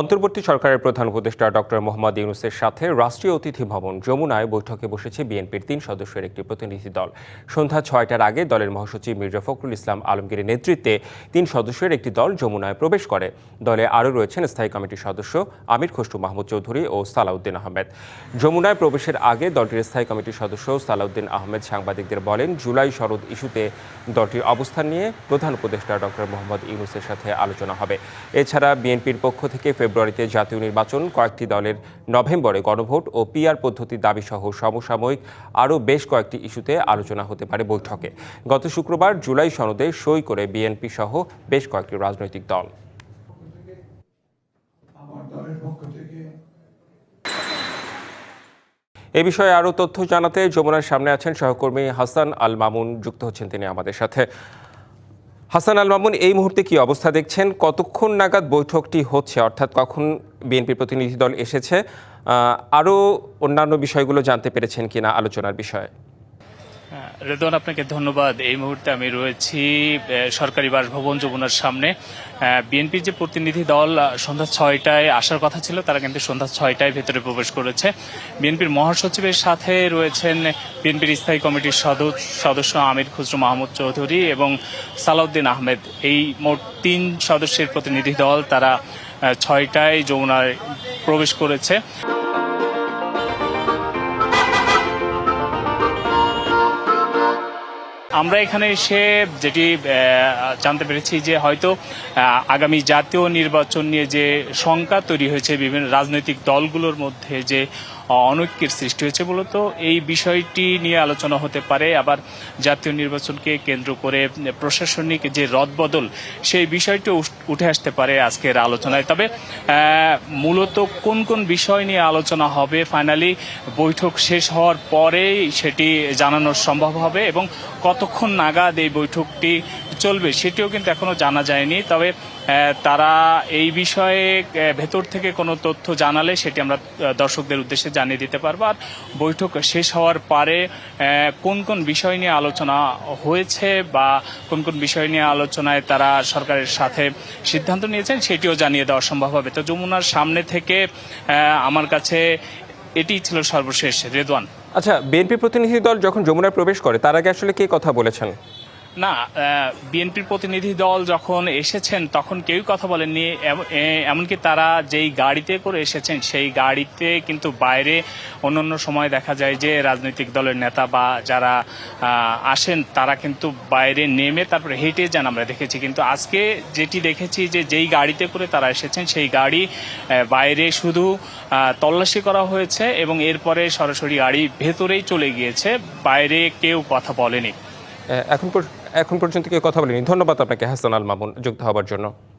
অন্তর্বর্তী সরকারের প্রধান উপদেষ্টা ডক্টর মোহাম্মদ ইউনুসের সাথে রাষ্ট্রীয় অতিথি ভবন যমুনায় বৈঠকে বসেছে বিএনপির তিন সদস্যের একটি প্রতিনিধি দল। সন্ধ্যা ছয়টার আগে দলের মহাসচিব মির্জা ফখরুল ইসলাম আলমগীরের নেতৃত্বে তিন সদস্যের একটি দল যমুনায় প্রবেশ করে। দলে আরও রয়েছেন স্থায়ী কমিটির সদস্য আমির খসরু মাহমুদ চৌধুরী ও সালাউদ্দিন আহমেদ। যমুনায় প্রবেশের আগে দলটির স্থায়ী কমিটির সদস্য সালাউদ্দিন আহমেদ সাংবাদিকদের বলেন, জুলাই শরৎ ইস্যুতে দলটির অবস্থান নিয়ে প্রধান উপদেষ্টা ডক্টর মোহাম্মদ ইউনুসের সাথে আলোচনা হবে। এছাড়া বিএনপির পক্ষ থেকে ফেব্রুয়ারিতে জাতীয় নির্বাচন কয়েকটি দলের নভেম্বরে গণভোট ও পিআর পদ্ধতির দাবিসহ সমসাময়িক আরও বেশ কয়েকটি ইস্যুতে আলোচনা হতে পারে বৈঠকে। গত শুক্রবার জুলাই সনদে সই করে বিএনপি সহ বেশ কয়েকটি রাজনৈতিক দল। এ বিষয়ে আরও তথ্য জানাতে যমুনার সামনে আছেন সহকর্মী হাসান আল মামুন। যুক্ত হচ্ছেন তিনি আমাদের সাথে। হাসান আল মামুন, এই মুহূর্তে কি অবস্থা দেখছেন? কতক্ষণ নাগাদ বৈঠকটি হচ্ছে? অর্থাৎ কখন বিএনপি প্রতিনিধি দল এসেছে? আরও অন্যান্য বিষয়গুলো জানতে পেরেছেন কিনা আলোচনার বিষয়ে? রেদওয়ান, আপনাকে ধন্যবাদ। এই মুহূর্তে আমি রয়েছি সরকারি বাসভবন যমুনার সামনে। বিএনপির যে প্রতিনিধি দল সন্ধ্যা ছয়টায় আসার কথা ছিল, তারা কিন্তু সন্ধ্যা ছয়টায় ভেতরে প্রবেশ করেছে। বিএনপির মহাসচিবের সাথে রয়েছেন বিএনপির স্থায়ী কমিটির সদস্য আমির খুসরু মাহমুদ চৌধুরী এবং সালাউদ্দিন আহমেদ। এই মোট তিন সদস্যের প্রতিনিধি দল তারা ছয়টায় যমুনায় প্রবেশ করেছে। আমরা এখানে এসে যেটি জানতে পেরেছি যে হয়তো আগামী জাতীয় নির্বাচন নিয়ে যে শঙ্কা তৈরি হয়েছে বিভিন্ন রাজনৈতিক দলগুলোর মধ্যে যে অনৈক্যের সৃষ্টি হয়েছে মূলত এই বিষয়টি নিয়ে আলোচনা হতে পারে। আবার জাতীয় নির্বাচনকে কেন্দ্র করে প্রশাসনিক যে রদবদল, সেই বিষয়টি উঠে আসতে পারে আজকের আলোচনায়। তবে মূলত কোন কোন বিষয় নিয়ে আলোচনা হবে? ফাইনালি বৈঠক শেষ হওয়ার পরেই সেটি জানানো সম্ভব হবে এবং কতক্ষণ নাগাদ এই বৈঠকটি চলবে সেটিও কিন্তু এখনও জানা যায়নি। তবে তারা এই বিষয়ে ভেতর থেকে কোনো তথ্য জানালে সেটি আমরা দর্শকদের উদ্দেশ্যে জানিয়ে দিতে পারব। আর বৈঠক শেষ হওয়ার পরে কোন কোন বিষয় নিয়ে আলোচনা হয়েছে বা কোন কোন বিষয় নিয়ে আলোচনায় তারা সরকারের সাথে সিদ্ধান্ত নিয়েছেন সেটিও জানিয়ে দেওয়া সম্ভব হবে। তো যমুনার সামনে থেকে আমার কাছে এটি ছিল সর্বশেষ। রেদওয়ান। আচ্ছা বিএনপি প্রতিনিধি দল যখন যমুনায় প্রবেশ করে, তার আগে আসলে কে কথা বলেছেন? না বিএনপির প্রতিনিধি দল যখন এসেছেন, তখন কেউ কথা বলেননি। এমনকি তারা যেই গাড়িতে করে এসেছেন, সেই গাড়িতে কিন্তু বাইরে অন্যান্য সময় দেখা যায় যে রাজনৈতিক দলের নেতা বা যারা আসেন, তারা কিন্তু বাইরে নেমে তারপরে হেঁটে যান আমরা দেখেছি। কিন্তু আজকে যেটি দেখেছি যে যেই গাড়িতে করে তারা এসেছেন, সেই গাড়ি বাইরে শুধু তল্লাশি করা হয়েছে এবং এরপরে সরাসরি গাড়ি ভেতরেই চলে গিয়েছে, বাইরে কেউ কথা বলেনি। এখন এখন পর্যন্ত কেউ কথা বলেনি। ধন্যবাদ আপনাকে হাসান আল মামুন যুক্ত হওয়ার জন্য।